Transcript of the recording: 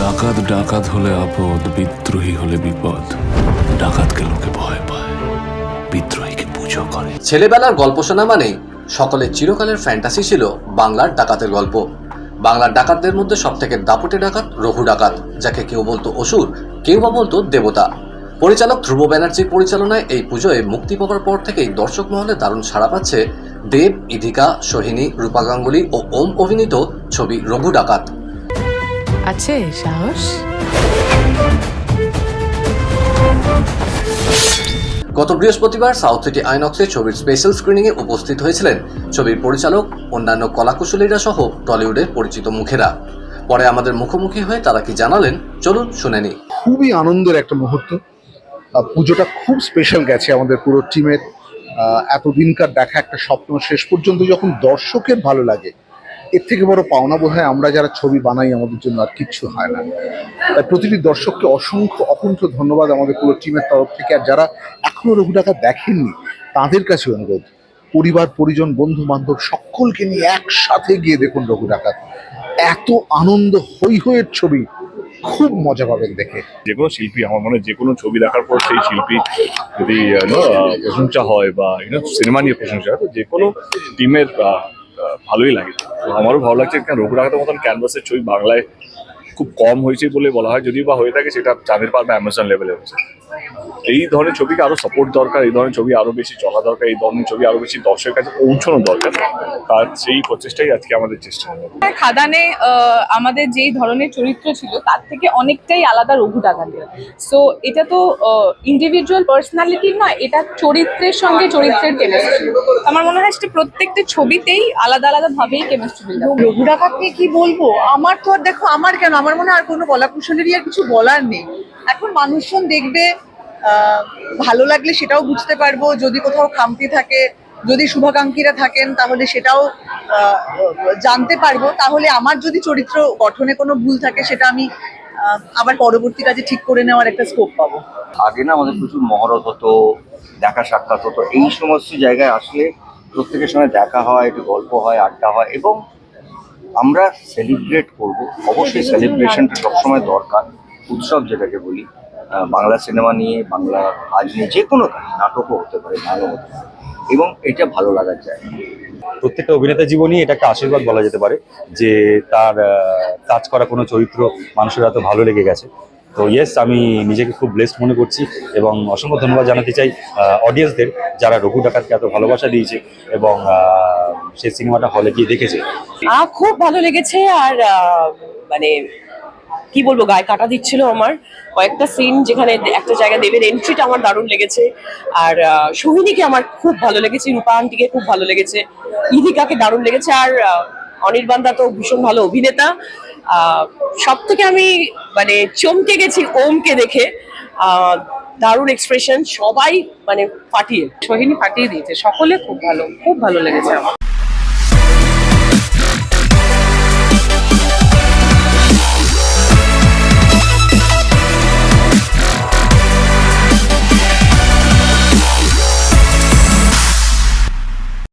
ডাকাত ডাকাত হলে আপদ, বিদ্রোহী হলে বিপদ। ডাকাতকে লোকে ভয় পায়, বিদ্রোহীকে পুজো করে। ছেলেবেলার গল্প শোনা মানেই সকলের চিরকালের ফ্যান্টাসি ছিল বাংলার ডাকাতের গল্প। বাংলার ডাকাতদের মধ্যে সবথেকে দাপটে ডাকাত রঘু ডাকাত, যাকে কেউ বলতো অসুর, কেউ বা বলতো দেবতা। পরিচালক ধ্রুব ব্যানার্জির পরিচালনায় এই পুজোয় মুক্তি পাওয়ার পর থেকেই দর্শক মহলে দারুণ সাড়া পাচ্ছে দেব, ইধিকা, সোহিনী, রূপা গাঙ্গুলি ও ওম অভিনীত ছবি রঘু ডাকাত। আছে সাহস? গত বৃহস্পতিবার সাউথ সিটি আইনক্সে ছবির স্পেশাল স্ক্রিনিংয়ে উপস্থিত হয়েছিলেন ছবির পরিচালক অন্যান্য কলাকুশলীরা সহ টলিউডের পরিচিত মুখেরা। পরে আমাদের মুখোমুখি হয়ে তারা কি জানালেন চলুন শুনে নিই। খুবই আনন্দের একটা মুহূর্ত। পুজোটা খুব স্পেশাল গেছে আমাদের পুরো টিমের এতদিনকার দেখা একটা স্বপ্ন শেষ পর্যন্ত যখন দর্শকের ভালো লাগে এর থেকে বড় পাওনা বোধ হয় আমরা যারা ছবি বানাই আমাদের জন্য আর কিচ্ছু হয় না। তাই প্রতিটি দর্শককে অসংখ্য অকুণ্ঠ ধন্যবাদ আমাদের পুরো টিমের তরফ থেকে। আর যারা এখনও রঘু টাকা দেখেননি, তাদের কাছে অনুরোধ, পরিবার, পরিজন বন্ধু বান্ধব সকলকে নিয়ে একসাথে গিয়ে দেখুন রঘু ডাকাত এত আনন্দ, হই হইয়ের ছবি, খুব মজা পাবেন দেখে। যে কোনো শিল্পী, আমার মনে যে কোনো ছবি দেখার পর সেই শিল্পী যদি প্রশংসা হয় বা সিনেমা নিয়ে প্রশংসা হয়, তো যে কোনো টিমের ভালোই লাগে। তো আমারও ভালো লাগছে কারণ রঘুরাঘাতের মতন ক্যানভাসের ছবি বাংলায় খুব কম হয়েছে বলে বলা হয়। যদিও বা হয়ে থাকে সেটা চাঁদের পার বা অ্যামাজন লেভেলে হয়েছে। এই ধরনের ছবিকে আরও সাপোর্ট দরকার এই ধরনের ছবি আরও বেশি চলা দরকার এই ধরনের ছবি আরও বেশি দর্শকের কাছে পৌঁছানো দরকার। আর সেই প্রচেষ্টাই আজকে আমাদের চেষ্টা। খাদানে আমাদের যেই ধরনের চরিত্র ছিল তার থেকে অনেকটাই আলাদা রঘু ডাকাতের সো এটা তো ইন্ডিভিজুয়াল পার্সোনালিটি নয় এটা চরিত্রের সঙ্গে চরিত্রের কেমিস্ট্রি আমার মনে হয় সেটা প্রত্যেকটা ছবিতেই আলাদা আলাদাভাবেই কেমিস্ট্রি রঘু ডাকাত নিয়ে কি বলব? আমার তো আর দেখো আমার কেন? আমার মনে হয় আর কোনো কলা কুশলেরই আর কিছু বলার নেই। এখন মানুষজন দেখবে ভালো লাগলে সেটাও বুঝতে পারব। যদি কোথাও খামতি থাকে, যদি শুভাকাঙ্ক্ষীরা থাকেন, তাহলে সেটাও জানতে পারব। তাহলে আমার যদি চরিত্র গঠনে কোনো ভুল থাকে, সেটা আমি আবার পরবর্তী কাজে ঠিক করে নেওয়ার একটা স্কোপ পাবো। আগে না আমাদের প্রচুর মহরত হতো, দেখা সাক্ষাৎ হতো। এই সমস্ত জায়গায় আসলে প্রত্যেকের সঙ্গে দেখা হয়, একটু গল্প হয়, আড্ডা হয় এবং আমরা সেলিব্রেট করব। অবশ্যই সেলিব্রেশনটা সবসময় দরকার। উৎসব যেটাকে বলি বাংলা সিনেমা নিয়ে, বাংলা কাজ নিয়ে যে কোনো কাজ, নাটকও হতে পারে, গানও হতে পারে। এবং এটা ভালো লাগার জায়গা। প্রত্যেকটা অভিনেতা জীবনই এটা একটা আশীর্বাদ বলা যেতে পারে যে তার কাজ করা কোনো চরিত্র মানুষের এত ভালো লেগে গেছে। তো ইয়েস আমি নিজেকে খুব ব্লেসড মনে করছি এবং অসংখ্য ধন্যবাদ জানাতে চাই অডিয়েন্সদের যারা রঘু ডাকাতকে এত ভালোবাসা দিয়েছে এবং সেই সিনেমাটা হলে গিয়ে দেখেছে। খুব ভালো লেগেছে আর মানে কি বলব, গায়ে কাটা দিচ্ছিল আমার। কয়েকটা সিন যেখানে একটা জায়গা দেবের এন্ট্রিটা আমার দারুণ লেগেছে। আর সোহিনীকে আমার খুব ভালো লেগেছে রূপা আন্টিকে খুব ভালো লেগেছে ইদিকাকে দারুণ লেগেছে। আর আহ, অনির্বাণদা তো ভীষণ ভালো অভিনেতা। সব থেকে আমি মানে চমকে গেছি ওমকে দেখে। দারুণ এক্সপ্রেশন সবাই মানে ফাটিয়ে সোহিনী ফাটিয়ে দিয়েছে সকলে খুব ভালো খুব ভালো লেগেছে আমার।